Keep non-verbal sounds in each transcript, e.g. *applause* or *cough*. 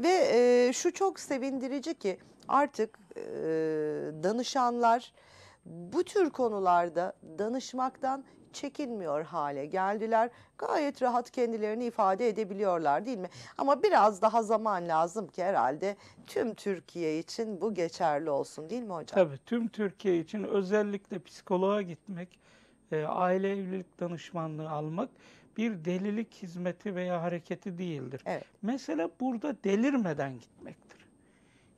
Ve e, şu çok sevindirici ki artık e, danışanlar bu tür konularda danışmaktan çekinmiyor hale geldiler. Gayet rahat kendilerini ifade edebiliyorlar değil mi? Ama biraz daha zaman lazım ki herhalde tüm Türkiye için bu geçerli olsun değil mi hocam? Tabii tüm Türkiye için özellikle psikoloğa gitmek, e, aile evlilik danışmanlığı almak bir delilik hizmeti veya hareketi değildir. Evet. Mesele burada delirmeden gitmektir.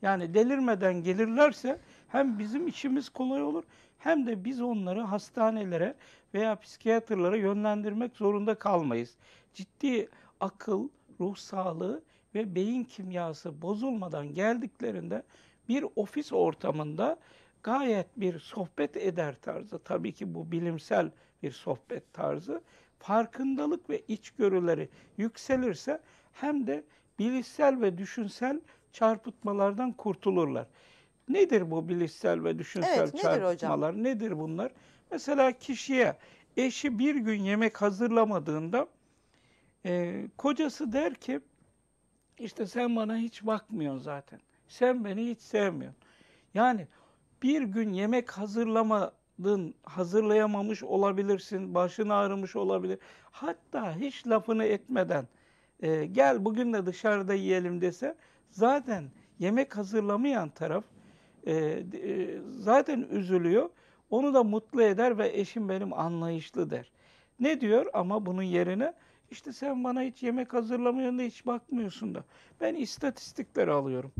Yani delirmeden gelirlerse hem bizim işimiz kolay olur hem de biz onları hastanelere veya psikiyatrlara yönlendirmek zorunda kalmayız. Ciddi akıl, ruh sağlığı ve beyin kimyası bozulmadan geldiklerinde bir ofis ortamında gayet bir sohbet eder tarzı, tabii ki bu bilimsel bir sohbet tarzı, farkındalık ve içgörüleri yükselirse hem de bilişsel ve düşünsel çarpıtmalardan kurtulurlar. Nedir bu bilişsel ve düşünsel Evet, nedir hocam? çarpıtmalar? Nedir bunlar? Mesela kişiye eşi bir gün yemek hazırlamadığında e, kocası der ki işte sen bana hiç bakmıyorsun zaten. Sen beni hiç sevmiyorsun. Yani bir gün yemek hazırlamadın, hazırlayamamış olabilirsin, başın ağrımış olabilir. Hatta hiç lafını etmeden e, gel bugün de dışarıda yiyelim dese zaten yemek hazırlamayan taraf e, e, zaten üzülüyor. Onu da mutlu eder ve eşim benim anlayışlı der. Ne diyor ama bunun yerine işte sen bana hiç yemek hazırlamıyorsun da hiç bakmıyorsun da. Ben istatistikleri alıyorum.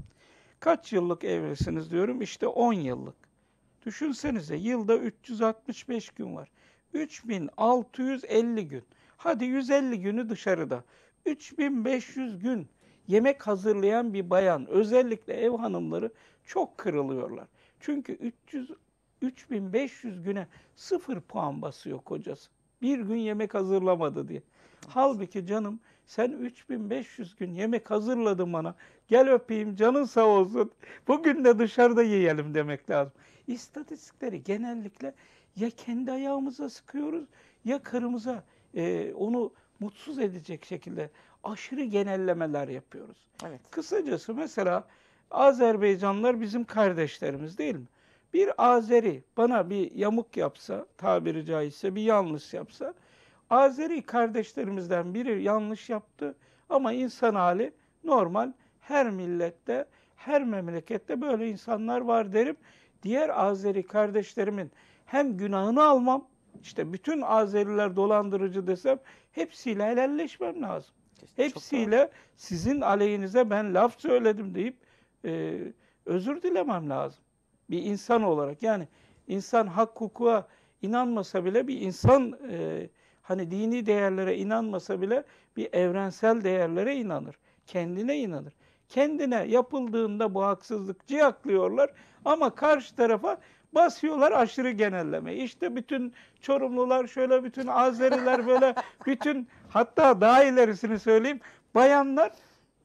Kaç yıllık evlisiniz diyorum işte 10 yıllık. Düşünsenize yılda 365 gün var. 3650 gün. Hadi 150 günü dışarıda. 3500 gün yemek hazırlayan bir bayan özellikle ev hanımları çok kırılıyorlar. Çünkü 300 3500 güne sıfır puan basıyor kocası. Bir gün yemek hazırlamadı diye. Halbuki canım sen 3500 gün yemek hazırladın bana. Gel öpeyim canın sağ olsun. Bugün de dışarıda yiyelim demek lazım. İstatistikleri genellikle ya kendi ayağımıza sıkıyoruz ya karımıza e, onu mutsuz edecek şekilde aşırı genellemeler yapıyoruz. Evet. Kısacası mesela Azerbaycanlılar bizim kardeşlerimiz değil mi? Bir Azeri bana bir yamuk yapsa, tabiri caizse bir yanlış yapsa, Azeri kardeşlerimizden biri yanlış yaptı ama insan hali normal her millette, her memlekette böyle insanlar var derim. Diğer Azeri kardeşlerimin hem günahını almam, işte bütün Azeriler dolandırıcı desem hepsiyle helalleşmem lazım. Doğru. Hepsiyle sizin aleyhinize ben laf söyledim deyip e, özür dilemem lazım. Bir insan olarak yani insan hak hukuka inanmasa bile bir insan e, hani dini değerlere inanmasa bile bir evrensel değerlere inanır. Kendine inanır. Kendine yapıldığında bu haksızlık ciyaklıyorlar ama karşı tarafa basıyorlar aşırı genelleme. İşte bütün Çorumlular şöyle, bütün Azeriler böyle, *laughs* bütün hatta daha ilerisini söyleyeyim. Bayanlar,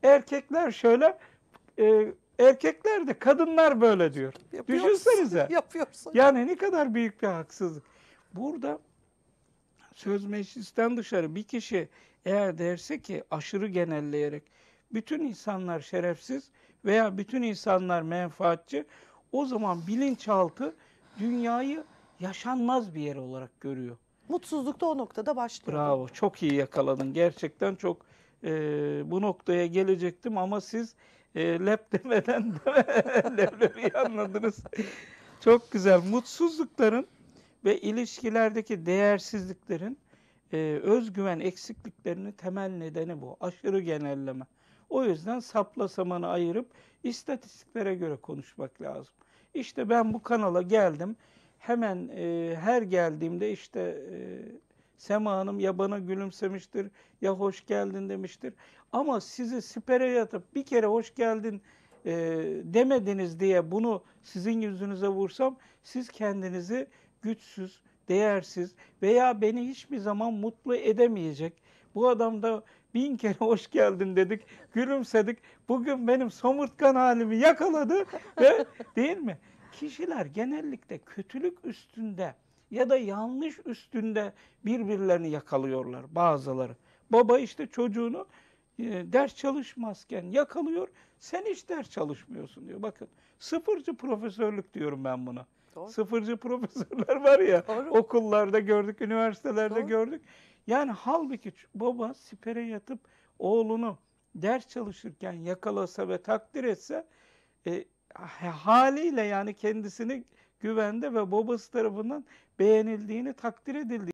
erkekler şöyle, e, erkekler de kadınlar böyle diyor. Yapıyorsun, Düşünsenize. *laughs* Yapıyorsun. Yani ne kadar büyük bir haksızlık. Burada söz meclisten dışarı bir kişi eğer derse ki aşırı genelleyerek bütün insanlar şerefsiz veya bütün insanlar menfaatçi o zaman bilinçaltı dünyayı yaşanmaz bir yer olarak görüyor. Mutsuzluk da o noktada başlıyor. Bravo, çok iyi yakaladın. Gerçekten çok e, bu noktaya gelecektim ama siz e, lep *laughs* demeden *laughs* leblebiyi anladınız. Çok güzel. Mutsuzlukların ve ilişkilerdeki değersizliklerin e, özgüven eksikliklerinin temel nedeni bu. Aşırı genelleme. O yüzden sapla samanı ayırıp istatistiklere göre konuşmak lazım. İşte ben bu kanala geldim. Hemen e, her geldiğimde işte e, Sema Hanım ya bana gülümsemiştir ya hoş geldin demiştir. Ama sizi sipere yatıp bir kere hoş geldin e, demediniz diye bunu sizin yüzünüze vursam siz kendinizi güçsüz, değersiz veya beni hiçbir zaman mutlu edemeyecek. Bu adam da bin kere *laughs* hoş geldin dedik, gülümsedik. Bugün benim somurtkan halimi yakaladı ve *laughs* değil mi? Kişiler genellikle kötülük üstünde ya da yanlış üstünde birbirlerini yakalıyorlar bazıları. Baba işte çocuğunu e, ders çalışmazken yakalıyor. Sen hiç ders çalışmıyorsun diyor. Bakın sıfırcı profesörlük diyorum ben buna. Doğru. Sıfırcı *laughs* profesörler var ya Doğru. okullarda gördük, üniversitelerde Doğru. gördük. Yani halbuki baba sipere yatıp oğlunu ders çalışırken yakalasa ve takdir etse e, ha- haliyle yani kendisini güvende ve babası tarafından beğenildiğini, takdir edildiğini